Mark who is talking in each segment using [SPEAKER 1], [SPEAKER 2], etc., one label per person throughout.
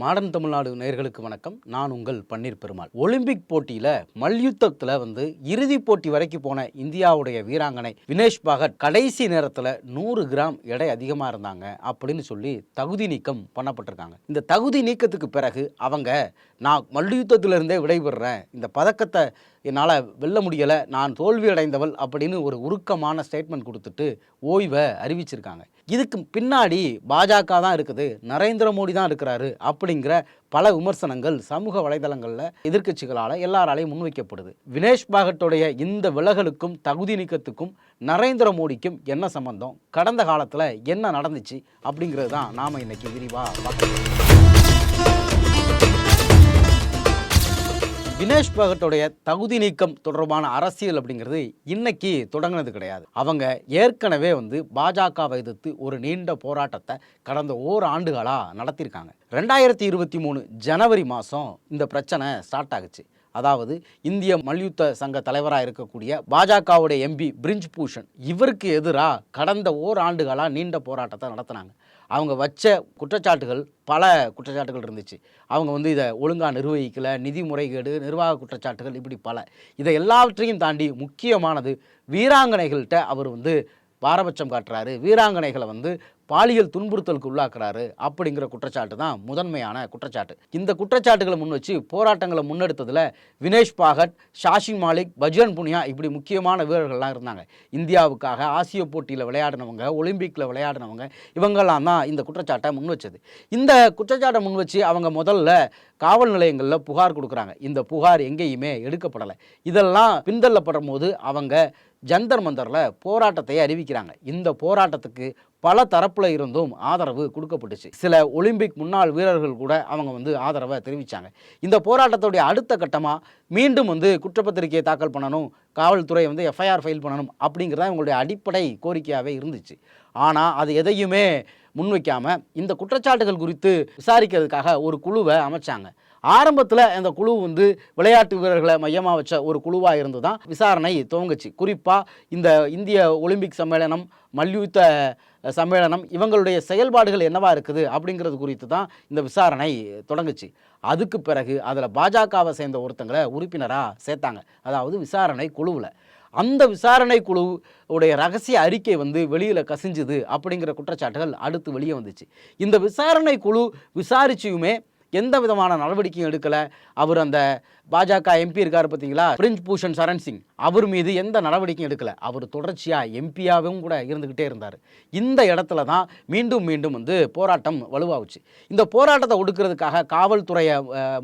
[SPEAKER 1] Modern Tamil Nadu நேயர்களுக்கு வணக்கம். நான் உங்கள் பன்னீர் பெருமாள். ஒலிம்பிக் போட்டியில மல்யுத்தத்துல வந்து இறுதிப் போட்டி வரைக்கும் போன இந்தியாவுடைய வீராங்கனை வினேஷ் பகட் கடைசி நேரத்துல நூறு கிராம் எடை அதிகமா இருந்தாங்க அப்படின்னு சொல்லி தகுதி நீக்கம் பண்ணப்பட்டிருக்காங்க. இந்த தகுதி நீக்கத்துக்கு பிறகு அவங்க நான் மல்யுத்தத்துல இருந்தே விடைபெறுறேன். இந்த பதக்கத்தை என்னால் வெல்ல முடியலை. நான் தோல்வி அடைந்தவள் அப்படின்னு ஒரு உருக்கமான ஸ்டேட்மெண்ட் கொடுத்துட்டு ஓய்வை அறிவிச்சிருக்காங்க. இதுக்கு பின்னாடி பாஜக தான் இருக்குது நரேந்திர மோடி தான் இருக்கிறாரு அப்படிங்கிற பல விமர்சனங்கள் சமூக வலைதளங்களில் எதிர்க்கட்சிகளால் எல்லாராலையும் முன்வைக்கப்படுது. வினேஷ் பாகட்டுடைய இந்த விலகலுக்கும் தகுதி நீக்கத்துக்கும் நரேந்திர மோடிக்கும் என்ன சம்பந்தம்? கடந்த காலத்தில் என்ன நடந்துச்சு? அப்படிங்கிறது தான் நாம் இன்னைக்கு விரிவாக பார்க்கலாம் வினேஷ் பகட்டுடைய தகுதி நீக்கம் தொடர்பான அரசியல் அப்படிங்கிறது இன்னைக்கு தொடங்கினது கிடையாது. அவங்க ஏற்கனவே வந்து பாஜகவை எதிர்த்து ஒரு நீண்ட போராட்டத்தை கடந்த ஓர் ஆண்டுகளாக நடத்தியிருக்காங்க. ரெண்டாயிரத்தி இருபத்தி மூணு ஜனவரி மாதம் இந்த பிரச்சனை ஸ்டார்ட் ஆகுச்சு. அதாவது இந்திய மல்யுத்த சங்க தலைவராக இருக்கக்கூடிய பாஜகவுடைய எம்பி பிரிஞ்ச் பூஷன் இவருக்கு எதிராக கடந்த ஓர் ஆண்டுகளாக நீண்ட போராட்டத்தை நடத்தினாங்க. அவங்க வச்ச குற்றச்சாட்டுகள் பல குற்றச்சாட்டுகள் இருந்துச்சு. அவங்க வந்து இதை ஒழுங்காக நிர்வகிக்கலை நிதி முறைகேடு நிர்வாக குற்றச்சாட்டுகள் இப்படி பல. இதை எல்லாவற்றையும் தாண்டி முக்கியமானது வீராங்கனைகள்கிட்ட அவர் வந்து பாரபட்சம் காட்டுறாரு. வீராங்கனைகளை வந்து பாலியல் துன்புறுத்தலுக்கு உள்ளாக்குறாரு அப்படிங்கிற குற்றச்சாட்டு தான் முதன்மையான குற்றச்சாட்டு. இந்த குற்றச்சாட்டுகளை முன் வச்சு போராட்டங்களை முன்னெடுத்ததில் வினேஷ் பாகட் ஷாஷி மாலிக் பஜ்ரன் புனியா இப்படி முக்கியமான வீரர்கள்லாம் இருந்தாங்க. இந்தியாவுக்காக ஆசிய போட்டியில் விளையாடினவங்க ஒலிம்பிக்கில் விளையாடினவங்க இவங்கெல்லாம் தான் இந்த குற்றச்சாட்டை முன் வச்சது. இந்த குற்றச்சாட்டை முன் வச்சு அவங்க முதல்ல காவல் நிலையங்களில் புகார் கொடுக்குறாங்க. இந்த புகார் எங்கேயுமே எடுக்கப்படலை. இதெல்லாம் பின்தள்ளப்படும் போது அவங்க ஜந்தர் மந்தரில் போராட்டத்தை அறிவிக்கிறாங்க. இந்த போராட்டத்துக்கு பல தரப்பில் இருந்தும் ஆதரவு கொடுக்கப்பட்டுச்சு. சில ஒலிம்பிக் முன்னாள் வீரர்கள் கூட அவங்க வந்து ஆதரவை தெரிவித்தாங்க இந்த போராட்டத்துடைய அடுத்த கட்டமாக மீண்டும் வந்து குற்றப்பத்திரிகையை தாக்கல் பண்ணணும் காவல்துறை வந்து எஃப்ஐஆர் ஃபைல் பண்ணணும் அப்படிங்கிறது தான் இவங்களுடைய அடிப்படை கோரிக்கையாகவே இருந்துச்சு. ஆனால் அது எதையுமே முன்வைக்காமல் இந்த குற்றச்சாட்டுகள் குறித்து விசாரிக்கிறதுக்காக ஒரு குழுவை அமைச்சாங்க. ஆரம்பத்தில் இந்த குழு வந்து விளையாட்டு வீரர்களை மையமாக வச்ச ஒரு குழுவாக இருந்து தான் விசாரணை துவங்குச்சு. குறிப்பாக இந்த இந்திய ஒலிம்பிக் சம்மேளனம் மல்யுத்த சம்மேளனம் இவங்களுடைய செயல்பாடுகள் என்னவாக இருக்குது அப்படிங்கிறது குறித்து தான் இந்த விசாரணை தொடங்குச்சு. அதுக்கு பிறகு அதில் பாஜகவை சேர்ந்த ஒருத்தங்களை உறுப்பினராக சேர்த்தாங்க. அதாவது விசாரணை குழுவில். அந்த விசாரணை குழு உடைய ரகசிய அறிக்கை வந்து வெளியில் கசிஞ்சுது அப்படிங்கிற குற்றச்சாட்டுகள் அடுத்து வெளியே வந்துச்சு. இந்த விசாரணை குழு விசாரிச்சியுமே எந்த விதமான நடவடிக்கையும் எடுக்கலை. அவர் அந்த பாஜக எம்பி இருக்கார் பார்த்தீங்களா? பிரிஞ்ச் பூஷன் சரண் சிங். அவர் மீது எந்த நடவடிக்கையும் எடுக்கலை. அவர் தொடர்ச்சியாக எம்பியாகவும் கூட இருந்துக்கிட்டே இருந்தார். இந்த இடத்துல தான் மீண்டும் மீண்டும் வந்து போராட்டம் வலுவாகுச்சு இந்த போராட்டத்தை ஒடுக்கிறதுக்காக காவல்துறையை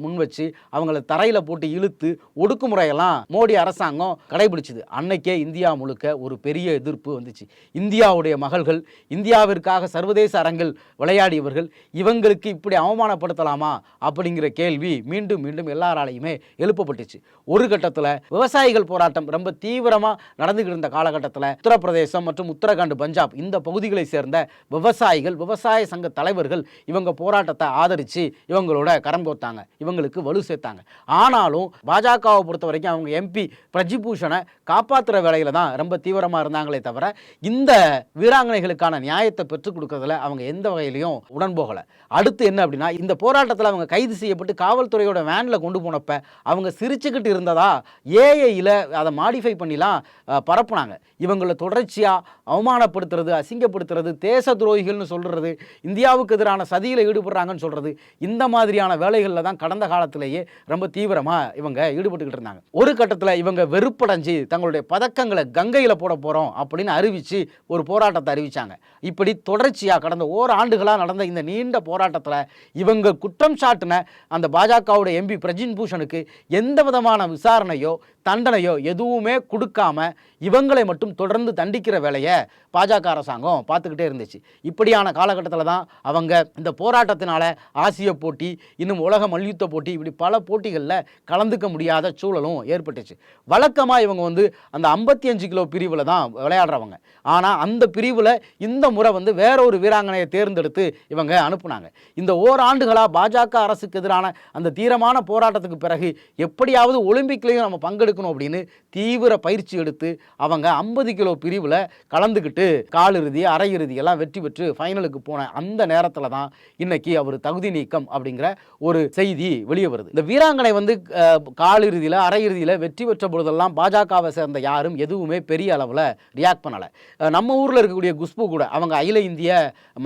[SPEAKER 1] முன் வச்சு அவங்கள தரையில் போட்டு இழுத்து ஒடுக்குமுறையெல்லாம் மோடி அரசாங்கம் கடைபிடிச்சிது. அன்னைக்கே இந்தியா முழுக்க ஒரு பெரிய எதிர்ப்பு வந்துச்சு. இந்தியாவுடைய மகள்கள் இந்தியாவிற்காக சர்வதேச அரங்கில் விளையாடியவர்கள் இவங்களுக்கு இப்படி அவமானப்படுத்தலாமா அப்படிங்கிற கேள்வி மீண்டும் மீண்டும் எல்லாராலையுமே எழுப்பப்பட்டுச்சு. ஒரு கட்டத்தில் விவசாயிகள் போராட்டம் ரொம்ப தீவிரமாக நடந்துகிட்டு இருந்த காலகட்டத்தில் உத்தரப்பிரதேசம் மற்றும் உத்தரகாண்ட் பஞ்சாப் இந்த பகுதிகளை சேர்ந்த விவசாயிகள் விவசாய சங்க தலைவர்கள் இவங்க போராட்டத்தை ஆதரித்து இவங்களோட கரம் கோத்தாங்க இவங்களுக்கு வலு சேர்த்தாங்க. ஆனாலும் பாஜகவை பொறுத்த வரைக்கும் அவங்க எம்பி பிரஜிபூஷனை காப்பாற்றுற வேலையில் தான் ரொம்ப தீவிரமாக இருந்தாங்களே தவிர இந்த வீராங்கனைகளுக்கான நியாயத்தை பெற்றுக் கொடுக்கறதுல அவங்க எந்த வகையிலையும் உடன் போகலை அடுத்து என்ன அப்படின்னா இந்த போராட்டத்தில் அவங்க கைது செய்யப்பட்டு காவல்துறையோட வேனில் கொண்டு போனப்ப அவங்க சிரிச்சுக்கிட்டு இருந்ததா? ஏஐயில் அதை மாடிஃபை பண்ணிலாம் பரப்புனாங்க. இவங்களை தொடர்ச்சியாக அவமானப்படுத்துறது அசிங்கப்படுத்துறது தேச துரோகிகள்னு சொல்கிறது இந்தியாவுக்கு எதிரான சதியில் ஈடுபடுறாங்கன்னு சொல்கிறது இந்த மாதிரியான வேலைகளில் தான் கடந்த காலத்திலேயே ரொம்ப தீவிரமாக இவங்க ஈடுபட்டுக்கிட்டு இருந்தாங்க. ஒரு கட்டத்தில் இவங்க வெறுப்படைஞ்சு தங்களுடைய பதக்கங்களை கங்கையில் போட போகிறோம் அப்படின்னு அறிவித்து ஒரு போராட்டத்தை அறிவித்தாங்க இப்படி தொடர்ச்சியாக கடந்த ஓர் ஆண்டுகளாக நடந்த இந்த நீண்ட போராட்டத்தில் இவங்க குற்றம் சாட்டின அந்த பாஜகவுடைய எம்பி பிரஜின் பூஷனுக்கு எந்த விதமான விசாரணையோ தண்டனையோ எதுவுமே கொடுக்காம இவங்களை மட்டும் தொடர்ந்து தண்டிக்கிற வேலையை பாஜக அரசாங்கம் பார்த்துக்கிட்டே இருந்துச்சு. இப்படியான காலகட்டத்தில் தான் அவங்க இந்த போராட்டத்தினால ஆசிய போட்டி இன்னும் உலக மல்யுத்த போட்டி இப்படி பல போட்டிகளில் கலந்துக்க முடியாத சூழலும் ஏற்பட்டுச்சு. வழக்கமாக இவங்க வந்து அந்த ஐம்பத்தி அஞ்சு கிலோ பிரிவில் தான் விளையாடுறவங்க. ஆனால் அந்த பிரிவில் இந்த முறை வந்து வேற ஒரு வீராங்கனையை தேர்ந்தெடுத்து இவங்க அனுப்புனாங்க. இந்த ஓராண்டுகளாக பாஜக அரசுக்கு எதிரான அந்த தீரமான போராட்டத்துக்கு பிறகு எப்படியாவது ஒலிம்பிக்லேயும் நம்ம பங்கெடுக்க பங்கெடுக்கணும் அப்படின்னு தீவிர பயிற்சி எடுத்து அவங்க ஐம்பது கிலோ பிரிவில் கலந்துக்கிட்டு காலிறுதி அரையிறுதி எல்லாம் வெற்றி பெற்று ஃபைனலுக்கு போன அந்த நேரத்தில் தான் இன்னைக்கு அவர் தகுதி நீக்கம் அப்படிங்கிற ஒரு செய்தி வெளியே வருது. இந்த வீராங்கனை வந்து காலிறுதியில் அரையிறுதியில் வெற்றி பெற்ற பொழுதெல்லாம் பாஜகவை சேர்ந்த யாரும் எதுவுமே பெரிய அளவில் ரியாக்ட் பண்ணலை. நம்ம ஊரில் இருக்கக்கூடிய குஷ்பு கூட அவங்க அகில இந்திய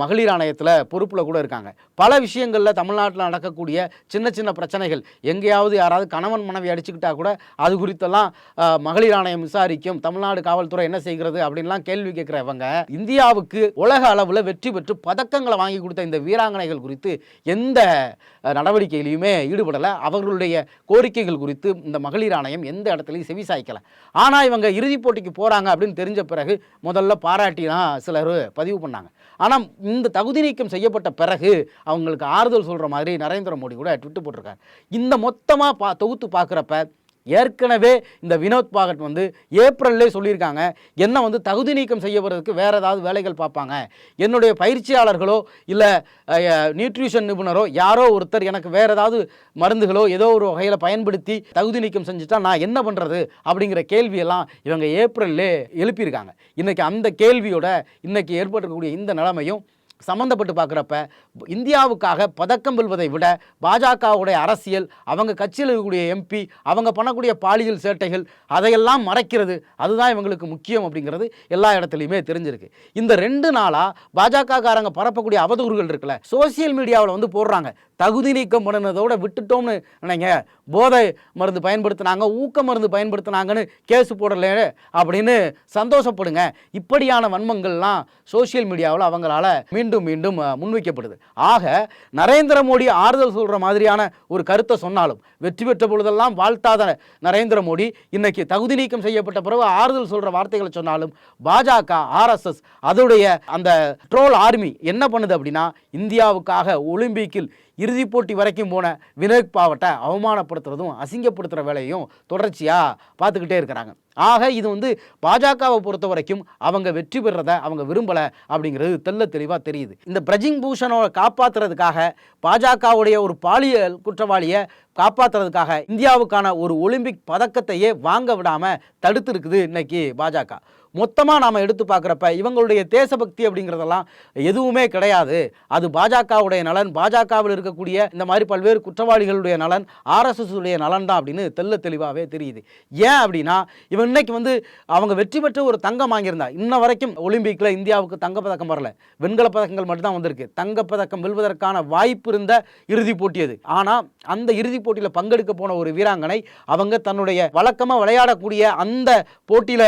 [SPEAKER 1] மகளிர் ஆணையத்தில் பொறுப்பில் கூட இருக்காங்க. பல விஷயங்களில் தமிழ்நாட்டில் நடக்கக்கூடிய சின்ன சின்ன பிரச்சனைகள் எங்கேயாவது யாராவது கணவன் மனைவி அடிச்சுக்கிட்டா கூட அது குறித்து குறித்தெல்லாம் மகளிர் ஆணையம் விசாரிக்கும் தமிழ்நாடு காவல்துறை என்ன செய்கிறது அப்படின்லாம் கேள்வி கேட்குறவங்க இந்தியாவுக்கு உலக அளவில் வெற்றி பெற்று பதக்கங்களை வாங்கி கொடுத்த இந்த வீராங்கனைகள் குறித்து எந்த நடவடிக்கையிலையுமே ஈடுபடலை. அவர்களுடைய கோரிக்கைகள் குறித்து இந்த மகளிர் ஆணையம் எந்த இடத்துலையும் செவி சாய்க்கலை ஆனால் இவங்க இறுதிப் போட்டிக்கு போகிறாங்க அப்படின்னு தெரிஞ்ச பிறகு முதல்ல பாராட்டினா சிலர் பதிவு பண்ணாங்க. ஆனால் இந்த தகுதி நீக்கம் செய்யப்பட்ட பிறகு அவங்களுக்கு ஆறுதல் சொல்கிற மாதிரி நரேந்திர மோடி கூட ட்விட்டு போட்டிருக்காரு. இந்த மொத்தமாக பா தொகுத்து பார்க்குறப்ப ஏற்கனவே இந்த வினோத் பாகட் வந்து ஏப்ரல்லே சொல்லியிருக்காங்க. என்ன வந்து தகுதி நீக்கம் செய்யப்படுறதுக்கு வேறு ஏதாவது வேலைகள் பார்ப்பாங்க. என்னுடைய பயிற்சியாளர்களோ இல்லை நியூட்ரிஷன் நிபுணரோ யாரோ ஒருத்தர் எனக்கு வேறு ஏதாவது மருந்துகளோ ஏதோ ஒரு வகையில் பயன்படுத்தி தகுதி நீக்கம் செஞ்சுட்டா நான் என்ன பண்ணுறது அப்படிங்கிற கேள்வியெல்லாம் இவங்க ஏப்ரல்லே எழுப்பியிருக்காங்க. இன்றைக்கி அந்த கேள்வியோட இன்றைக்கி ஏற்பட்டிருக்கக்கூடிய இந்த நிலைமையும் சம்மந்தப்பட்டு பார்க்குறப்ப இந்தியாவுக்காக பதக்கம் வெல்வதை விட பாஜகவுடைய அரசியல் அவங்க கட்சியில் இருக்கக்கூடிய எம்பி அவங்க பண்ணக்கூடிய பாலியல் சேட்டைகள் அதையெல்லாம் மறைக்கிறது அதுதான் இவங்களுக்கு முக்கியம் அப்படிங்கிறது எல்லா இடத்துலையுமே தெரிஞ்சிருக்கு. இந்த ரெண்டு நாளாக பாஜகக்காரங்க பரப்பக்கூடிய அவதூறுகள் இருக்குல்ல சோசியல் மீடியாவில் வந்து போடுறாங்க. தகுதி நீக்கம் பண்ணினதோட விட்டுட்டோம்னு நினைங்க. போதை மருந்து பயன்படுத்தினாங்க ஊக்க மருந்து பயன்படுத்தினாங்கன்னு கேஸ் போடல அப்படின்னு சந்தோஷப்படுங்க. இப்படியான வன்மங்கள்லாம் சோஷியல் மீடியாவில் அவங்களால மீண்டும் மீண்டும் மீண்டும் முன்வைக்கப்படுது. ஆக நரேந்திர மோடி ஆறுதல் சொல்கிற மாதிரியான ஒரு கருத்தை சொன்னாலும் வெற்றி பெற்ற பொழுதெல்லாம் வாழ்த்தாத நரேந்திர மோடி இன்னைக்கு தகுதி நீக்கம் செய்யப்பட்ட பிறகு ஆறுதல் சொல்கிற வார்த்தைகளை சொன்னாலும் பாஜக ஆர்எஸ்எஸ் அதோடைய அந்த ட்ரோல் ஆர்மி என்ன பண்ணுது அப்படின்னா இந்தியாவுக்காக ஒலிம்பிக்கில் இறுதிப் போட்டி வரைக்கும் போன வினோத் பாவட்டை அவமானப்படுத்துறதும் அசிங்கப்படுத்துகிற வேலையும் தொடர்ச்சியாக பார்த்துக்கிட்டே இருக்கிறாங்க. ஆக இது வந்து பாஜகவை பொறுத்த வரைக்கும் அவங்க வெற்றி பெறதை அவங்க விரும்பலை அப்படிங்கிறது தெல்ல தெளிவாக தெரியுது. இந்த பிரஜிங் பூஷனை காப்பாற்றுறதுக்காக பாஜகவுடைய ஒரு பாலியல் குற்றவாளியை காப்பாற்றுறதுக்காக இந்தியாவுக்கான ஒரு ஒலிம்பிக் பதக்கத்தையே வாங்க விடாமல் தடுத்து இருக்குது இன்னைக்கு பாஜக. மொத்தமாக நாம் எடுத்து பார்க்குறப்ப இவங்களுடைய தேசபக்தி அப்படிங்கிறதெல்லாம் எதுவுமே கிடையாது. அது பாஜகவுடைய நலன் பாஜகவில் இருக்கக்கூடிய இந்த மாதிரி பல்வேறு குற்றவாளிகளுடைய நலன் ஆர்எஸ்எஸ் உடைய நலன் தான் அப்படின்னு தெள்ள தெளிவாகவே தெரியுது. ஏன் அப்படின்னா இவன் இன்னைக்கு வந்து அவங்க வெற்றி பெற்று ஒரு தங்கம் வாங்கியிருந்தா இன்ன வரைக்கும் ஒலிம்பிக்கில் இந்தியாவுக்கு தங்கப்பதக்கம் வரல. வெண்கலப் பதக்கங்கள் மட்டும்தான் வந்திருக்கு. தங்கப்பதக்கம் வெல்வதற்கான வாய்ப்பு இருந்த இறுதிப் போட்டி அது. ஆனால் அந்த இறுதிப் போட்டியில் பங்கெடுக்க போன ஒரு வீராங்கனை அவங்க தன்னுடைய வழக்கமாக விளையாடக்கூடிய அந்த போட்டியில்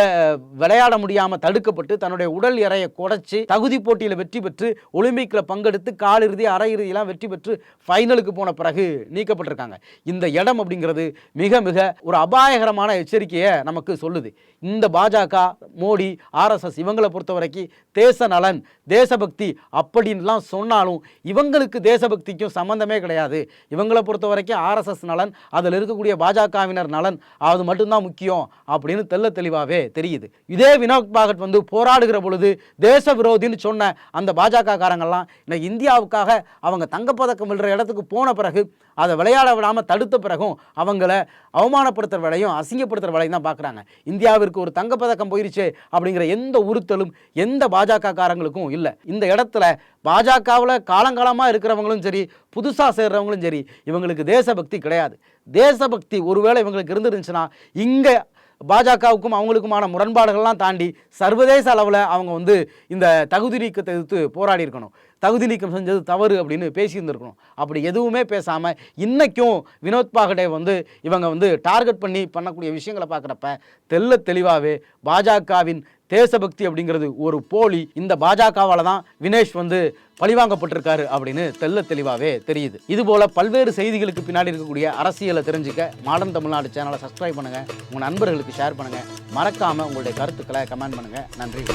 [SPEAKER 1] விளையாட முடியாமல் தடுக்கப்பட்டு தன்னுடைய உடல் எறையை குறைச்சி தகுதி போட்டியில் வெற்றி பெற்று ஒலிம்பிக்கில் பங்கெடுத்து காலிறுதி அரையிறுதியெல்லாம் வெற்றி பெற்று ஃபைனலுக்கு போன பிறகு நீக்கப்பட்டிருக்காங்க. இந்த இடம் அப்படிங்கிறது மிக மிக ஒரு அபாயகரமான எச்சரிக்கையை நமக்கு சொல்லுது. இந்த பாஜக மோடி ஆர்எஸ்எஸ் இவங்களை பொறுத்த வரைக்கும் தேச நலன் தேசபக்தி அப்படின்லாம் சொன்னாலும் இவங்களுக்கு தேசபக்திக்கும் சம்மந்தமே கிடையாது. இவங்களை பொறுத்த வரைக்கும் ஆர்எஸ்எஸ் நலன் அதில் இருக்கக்கூடிய பாஜகவினர் நலன் அது மட்டும்தான் முக்கியம் அப்படின்னு தெள்ள தெளிவாகவே தெரியுது. இதே வினோத் பாகட் வந்து போராடுகிற பொழுது தேச விரோதின்னு சொன்ன அந்த பாஜக காரங்கள்லாம் இன்னும் இந்தியாவுக்காக அவங்க தங்கப்பதக்கம் விழுற இடத்துக்கு போன பிறகு அதை விளையாட விடாமல் தடுத்த பிறகும் அவங்கள அவமானப்படுத்துகிற வேலையும் அசிங்கப்படுத்துகிற வேலையும் தான் பார்க்குறாங்க இந்தியாவிற்கு ஒரு தங்கப்பதக்கம் போயிருச்சு அப்படிங்கிற எந்த உறுத்தலும் எந்த பாஜக காரங்களுக்கும் இல்லை. இந்த இடத்துல பாஜகவில் காலங்காலமாக இருக்கிறவங்களும் சரி புதுசாக சேர்றவங்களும் சரி இவங்களுக்கு தேசபக்தி கிடையாது. தேசபக்தி ஒருவேளை இவங்களுக்கு இருந்துருந்துச்சுன்னா இங்கே பாஜகவுக்கும் அவங்களுக்குமான முரண்பாடுகள்லாம் தாண்டி சர்வதேச அளவில் அவங்க வந்து இந்த தகுதி நீக்கத்தை எதிர்த்து போராடி இருக்கணும். தகுதி நீக்கம் செஞ்சது தவறு அப்படின்னு பேசியிருந்திருக்கணும். அப்படி எதுவுமே பேசாமல் இன்றைக்கும் வினோத் பாகடே வந்து இவங்க வந்து டார்கெட் பண்ணி பண்ணக்கூடிய விஷயங்களை பார்க்குறப்ப தெல்ல தெளிவாகவே பாஜகவின் தேசபக்தி அப்படிங்கிறது ஒரு போலி. இந்த பாஜகவால் தான் வினேஷ் வந்து பழிவாங்கப்பட்டிருக்காரு அப்படின்னு தெல்ல தெளிவாகவே தெரியுது. இதுபோல் பல்வேறு செய்திகளுக்கு பின்னாடி இருக்கக்கூடிய அரசியலை தெரிஞ்சுக்க மாடர்ன் தமிழ்நாடு சேனலை சப்ஸ்கிரைப் பண்ணுங்கள் உங்கள் நண்பர்களுக்கு ஷேர் பண்ணுங்கள் மறக்காமல் உங்களுடைய கருத்துக்களை கமெண்ட் பண்ணுங்கள் நன்றி.